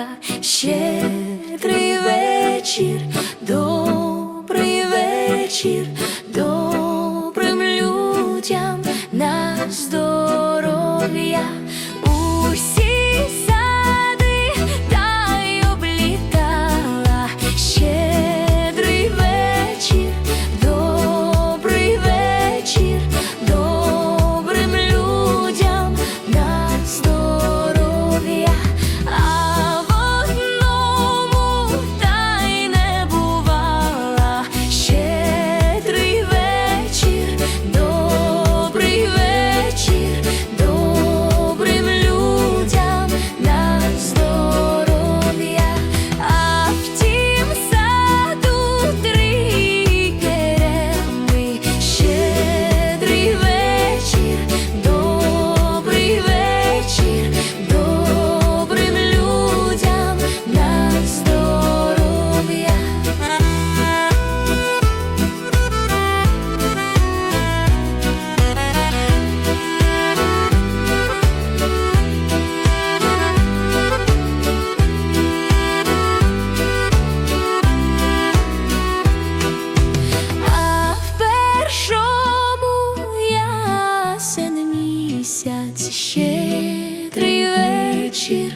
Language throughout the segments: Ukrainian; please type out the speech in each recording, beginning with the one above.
вечора, щедрий вечір, добрий вечір. Добрий вечір,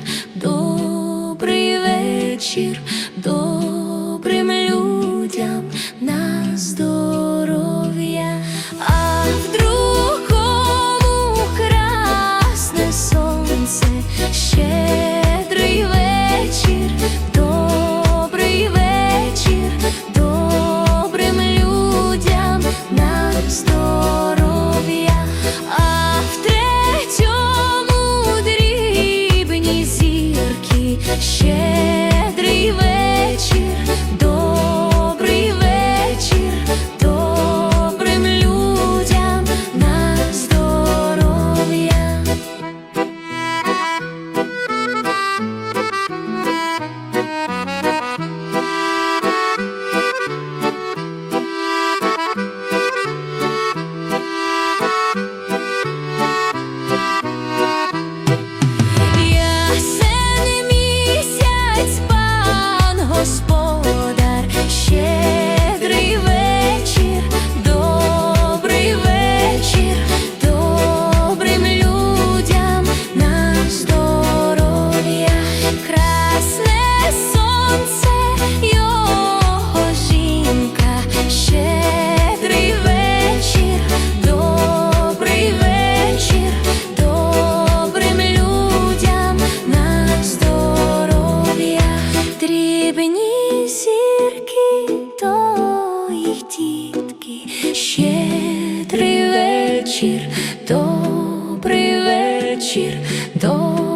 It's їх дітки, щедрий вечір, добрий вечір, добрий